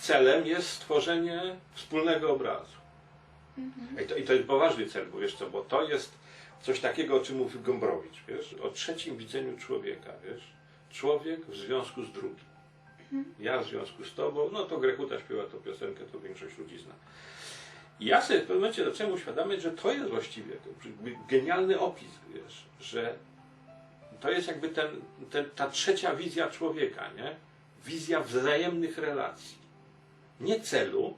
Celem jest stworzenie wspólnego obrazu. I to, I to jest poważny cel, bo wiesz co, bo to jest coś takiego, o czym mówił Gombrowicz, wiesz, o trzecim widzeniu człowieka, wiesz. Człowiek w związku z drugim. Ja w związku z tobą, no to Grekuta śpiewa tą piosenkę, to większość ludzi zna. I ja sobie w pewnym momencie zacząłem uświadamiać, że to jest właściwie jakby genialny opis, wiesz, że to jest jakby ten, ten, ta trzecia wizja człowieka, nie? Wizja wzajemnych relacji. Nie celu,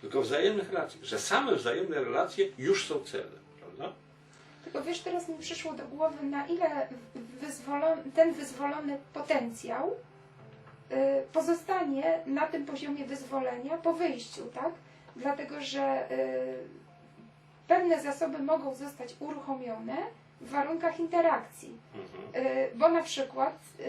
tylko wzajemnych relacji. Że same wzajemne relacje już są celem, prawda? Tylko wiesz, teraz mi przyszło do głowy, na ile wyzwolony, ten wyzwolony potencjał pozostanie na tym poziomie wyzwolenia po wyjściu, tak? Dlatego, że y, pewne zasoby mogą zostać uruchomione w warunkach interakcji. Mhm. Y, bo na przykład y,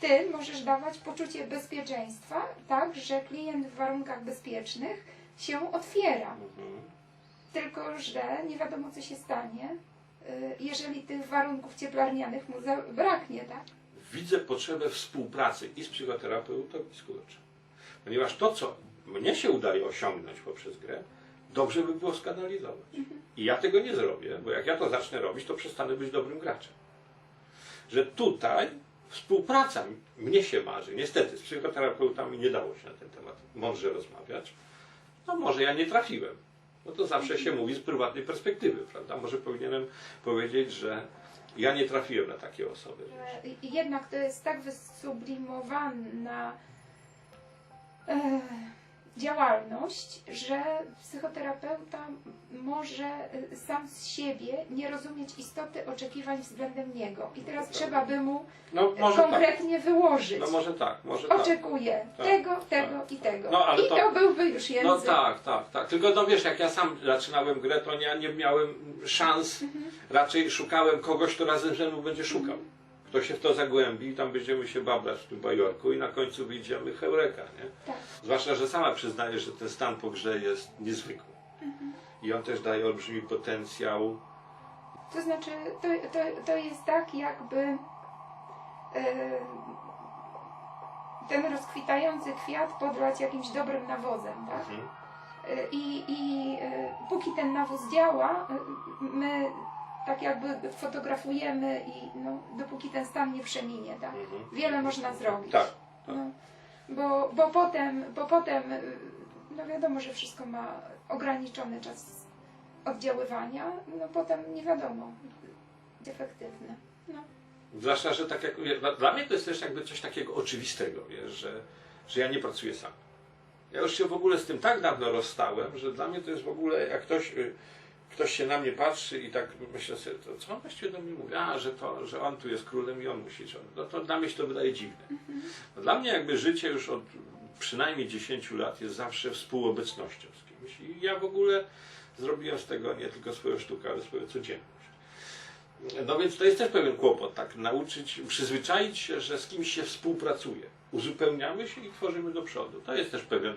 ty możesz dawać poczucie bezpieczeństwa, tak, że klient w warunkach bezpiecznych się otwiera. Mhm. Tylko, że nie wiadomo, co się stanie, y, jeżeli tych warunków cieplarnianych mu zabraknie, tak? Widzę potrzebę współpracy i z psychoterapeutą, i z coachem. Ponieważ to, co mnie się udaje osiągnąć poprzez grę, dobrze by było skanalizować. I ja tego nie zrobię, bo jak ja to zacznę robić, to przestanę być dobrym graczem. Że tutaj współpraca mnie się marzy. Niestety z psychoterapeutami nie dało się na ten temat mądrze rozmawiać. No może ja nie trafiłem. No to zawsze się mówi z prywatnej perspektywy, prawda? Może powinienem powiedzieć, że ja nie trafiłem na takie osoby. I- jednak to jest tak wysublimowana e, działalność, że psychoterapeuta może e, sam z siebie nie rozumieć istoty oczekiwań względem niego. I teraz trzeba by mu No może tak. konkretnie wyłożyć. No może tak, może tak. Oczekuję Tak, tego, tego tak. i tego. No, ale I to- to, byłby już język. No tak, tak, tak. Tylko no wiesz, jak ja sam zaczynałem grę, to ja nie miałem szans. Mhm. Raczej szukałem kogoś, kto razem ze mną będzie szukał. Kto się w to zagłębi i tam będziemy się babrać w tym bajorku i na końcu wyjdziemy heureka, nie? Tak. Zwłaszcza, że sama przyznaje, że ten stan po grze jest niezwykły. Mhm. I on też daje olbrzymi potencjał. To znaczy, to, to, to jest tak, jakby e, ten rozkwitający kwiat podlać jakimś dobrym nawozem, tak? Mhm. E, I, i e, póki ten nawóz działa, my tak jakby fotografujemy i no, dopóki ten stan nie przeminie, tak? Mhm. Wiele można zrobić. Tak, tak. No, bo, bo potem, bo potem, no wiadomo, że wszystko ma ograniczony czas oddziaływania, no potem nie wiadomo, efektywne. No. Zwłaszcza, że tak jak dla mnie to jest też jakby coś takiego oczywistego, wiesz, że, że ja nie pracuję sam. Ja już się w ogóle z tym tak dawno rozstałem, że dla mnie to jest w ogóle, jak ktoś, y, ktoś się na mnie patrzy i tak myślę sobie, to co on właściwie do mnie mówi? A, że, to, że on tu jest królem i on musi. No to dla mnie się to wydaje dziwne. No dla mnie jakby życie już od przynajmniej 10 lat jest zawsze współobecnością z kimś. I ja w ogóle zrobiłem z tego nie tylko swoją sztukę, ale swoją codzienność. No więc to jest też pewien kłopot, tak, nauczyć, przyzwyczaić się, że z kimś się współpracuje. Uzupełniamy się i tworzymy do przodu. To jest też pewien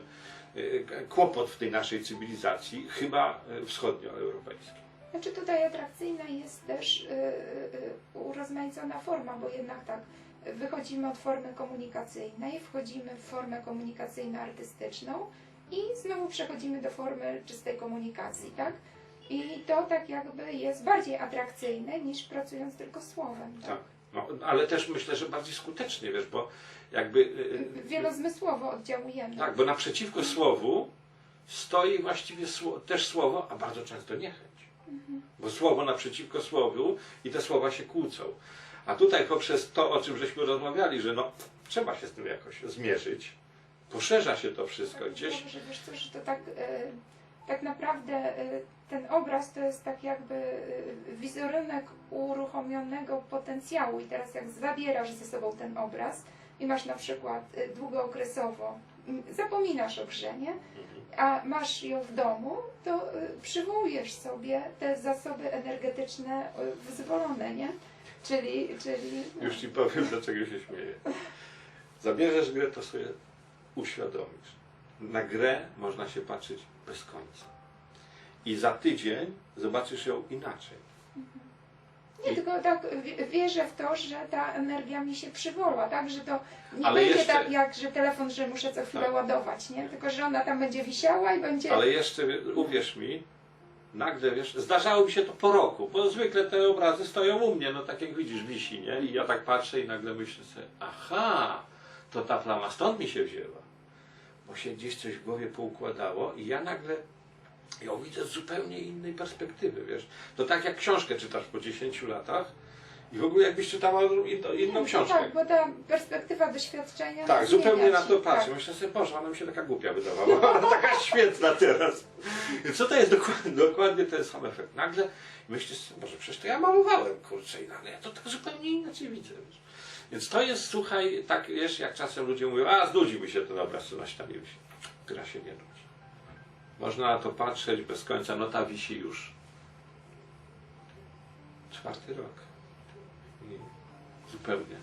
kłopot w tej naszej cywilizacji, chyba y, wschodnioeuropejskiej. Znaczy tutaj atrakcyjna jest też y, urozmaicona forma, bo jednak tak, wychodzimy od formy komunikacyjnej, wchodzimy w formę komunikacyjno-artystyczną i znowu przechodzimy do formy czystej komunikacji, tak? I to tak jakby jest bardziej atrakcyjne niż pracując tylko słowem. Tak? Tak. No, ale też myślę, że bardziej skutecznie, wiesz, bo jakby... y, y, Wielozmysłowo oddziałujemy. Tak, bo naprzeciwko słowu stoi właściwie sło, też słowo, a bardzo często niechęć. Bo słowo naprzeciwko słowu i te słowa się kłócą. A tutaj poprzez to, o czym żeśmy rozmawiali, że no, trzeba się z tym jakoś zmierzyć, poszerza się to wszystko gdzieś. Że wiesz co, że to tak, e, tak naprawdę ten obraz to jest tak jakby wizerunek uruchomionego potencjału i teraz jak zabierasz ze sobą ten obraz i masz na przykład e, długookresowo, zapominasz o grze, nie? a masz ją w domu, to e, przywołujesz sobie te zasoby energetyczne e, wyzwolone, nie? Czyli, czyli no, Już ci powiem, dlaczego się śmieję. zabierzesz grę, to sobie uświadomisz. Na grę można się patrzeć bez końca. I za tydzień zobaczysz ją inaczej. Nie, tylko tak wie- wierzę w to, że ta energia mi się przywoła, tak? Że to nie Ale będzie jeszcze- tak jak, że telefon, że muszę co chwilę Tak. ładować, nie? Tylko, że ona tam będzie wisiała i będzie... Ale jeszcze, wie- uwierz mi, nagle, wiesz, zdarzało mi się to po roku, bo zwykle te obrazy stoją u mnie, no tak jak widzisz, wisi, nie? I ja tak patrzę i nagle myślę sobie, aha, to ta plama stąd mi się wzięła. Bo się gdzieś coś w głowie poukładało i ja nagle ją widzę z zupełnie innej perspektywy, wiesz. To tak jak książkę czytasz po 10 latach i w ogóle jakbyś czytała inną, inną książkę. Tak, bo ta perspektywa doświadczenia... Tak, zupełnie na się, to patrzę. Tak. Myślę sobie, Boże, ona mi się taka głupia wydawała, ona taka świetna teraz. Co to jest dokładnie, dokładnie ten sam efekt? Nagle myślisz sobie, Boże, przecież to ja malowałem, kurczę, i nagle ja to tak zupełnie inaczej widzę. Wiesz. Więc to jest, słuchaj, tak wiesz, jak czasem ludzie mówią, a znudził mi się ten obraz, co na ścianie wisi. Gra się nie nudzi. Można na to patrzeć bez końca, no ta wisi już. Czwarty rok. I zupełnie.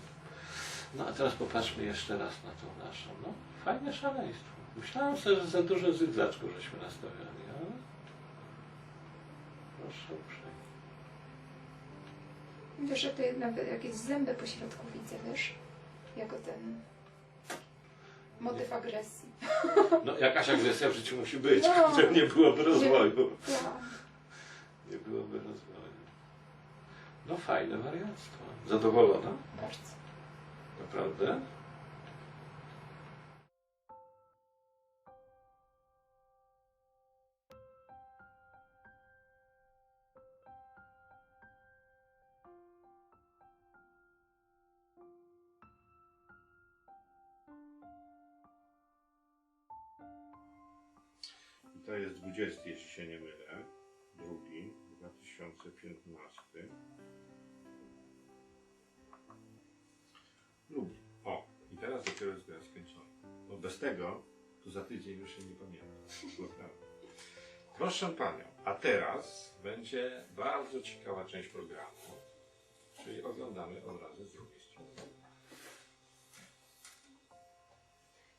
No a teraz popatrzmy jeszcze raz na tą naszą. No, fajne szaleństwo. Myślałem sobie, że za dużo zygzaczków żeśmy nastawiali, ale proszę uprzejmie. Wiesz, że ty nawet jakieś zęby po środku widzę, wiesz? Jako ten motyw agresji. No jakaś agresja w życiu musi być, No. nie byłoby rozwoju. Tak. Nie byłoby rozwoju. No fajne wariactwo. Zadowolona? Bardzo. Naprawdę? To jest 20, jeśli się nie mylę. Drugi, 2015. Lubię. O, i teraz dopiero jest gra skończona. Bo bez tego, to za tydzień już się nie pamiętam. Proszę Panią, a teraz będzie bardzo ciekawa część programu, czyli oglądamy obrazy z drugiej strony.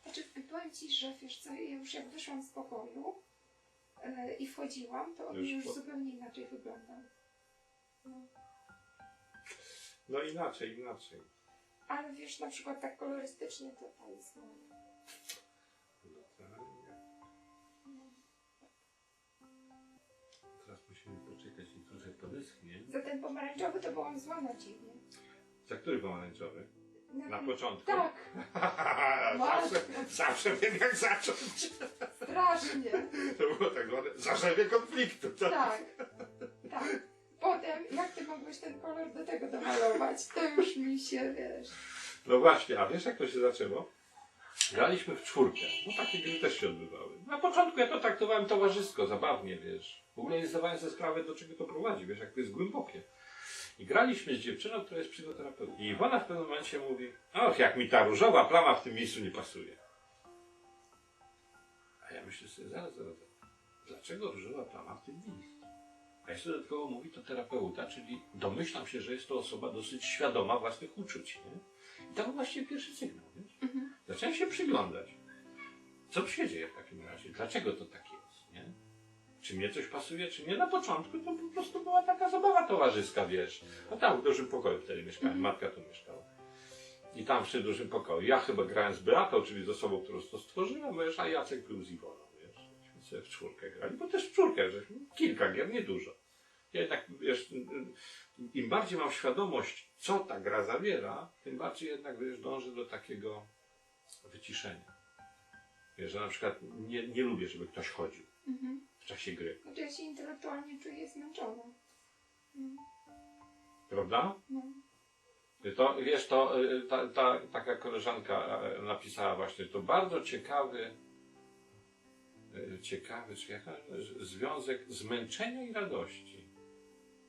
Znaczy, powiem Ci, że wiesz co, ja już jak wyszłam z pokoju e, i wchodziłam, to on Już już, po- zupełnie inaczej wyglądał. No. No inaczej, inaczej. Ale wiesz, na przykład tak kolorystycznie to talizman. Natalia. Teraz musimy poczekać i trochę podyschnie. Za ten pomarańczowy to byłam zła na Ciebie. Za który pomarańczowy? Na początku? Tak, zawsze, zawsze wiem jak zacząć. strasznie. Tak zarzewie konfliktu. To... Tak, tak. Potem, jak Ty mogłeś ten kolor do tego domalować, to już mi się, wiesz... No właśnie, a wiesz jak to się zaczęło? Graliśmy w czwórkę. No takie gry też się odbywały. Na początku ja to traktowałem towarzysko, zabawnie, wiesz. W ogóle nie zdawałem sobie sprawy, do czego to prowadzi, wiesz, jak to jest głębokie. I graliśmy z dziewczyną, która jest psychoterapeutką. I Iwona w pewnym momencie mówi, och, jak mi ta różowa plama w tym miejscu nie pasuje. A ja myślę sobie, zaraz, zaraz, zaraz. Dlaczego różowa plama w tym miejscu? A jeszcze dodatkowo mówi to terapeuta, czyli domyślam się, że jest to osoba dosyć świadoma własnych uczuć. Nie? I to był właściwie pierwszy sygnał. Wiesz? Zacząłem się przyglądać. Co się dzieje w takim razie? Dlaczego to tak jest? Nie? Czy mnie coś pasuje, czy nie? Na początku to po prostu była taka zabawa towarzyska, wiesz. No tam w dużym pokoju wtedy mieszkałem, matka tu mieszkała. I tam przy dużym pokoju. Ja chyba grałem z Beatą, czyli z osobą, którą to stworzyłem, wiesz, a Jacek był z Iwoną, sobie w czwórkę grali, bo też w czwórkę, żeśmy kilka gier, nie dużo. Ja jednak, wiesz, im bardziej mam świadomość, co ta gra zawiera, tym bardziej jednak, wiesz, dążę do takiego wyciszenia. Wiesz, że na przykład nie, nie lubię, żeby ktoś chodził Mhm. w czasie gry, Znaczy ja się intelektualnie czuję zmęczona. Mm, prawda? No. To, wiesz, to y, ta, ta, taka koleżanka napisała właśnie, to bardzo ciekawy, ciekawy, czy jaka, związek zmęczenia i radości.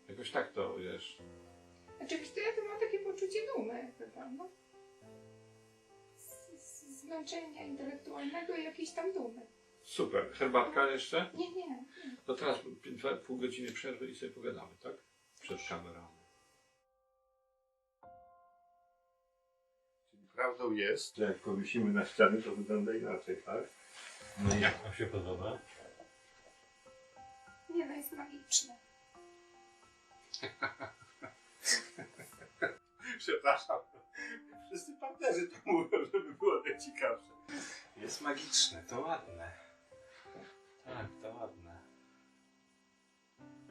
Jakoś tak to, wiesz, Znaczy, wiesz, to ja to mam takie poczucie dumy chyba, no. Z- z- Zmęczenia intelektualnego i jakiejś tam dumy. super. Herbatka jeszcze? Nie, nie. nie. To teraz dwa, pół godziny przerwy i sobie pogadamy, tak? Przed kamerami. Czyli Prawdą jest, że jak powiesimy na ściany, to wygląda inaczej, tak? No i jak wam się podoba? Nie no, jest magiczne. Przepraszam. Wszyscy partnerzy to mówią, żeby było najciekawsze. Jest magiczne, to ładne. Tak, to ładne.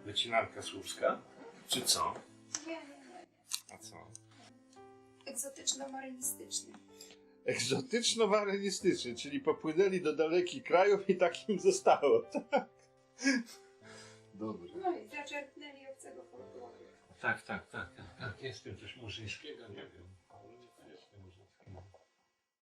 Wycinanka słówska? Czy co? Nie, nie, nie. A co? Egzotyczno-marynistyczny. Egzotyczno-marynistyczny, czyli popłynęli do dalekich krajów i tak im zostało, tak? Dobrze. No i zaczerpnęli obcego folkloru. Tak, tak, tak, tak, tak. Jest tym coś murzyńskiego, nie wiem.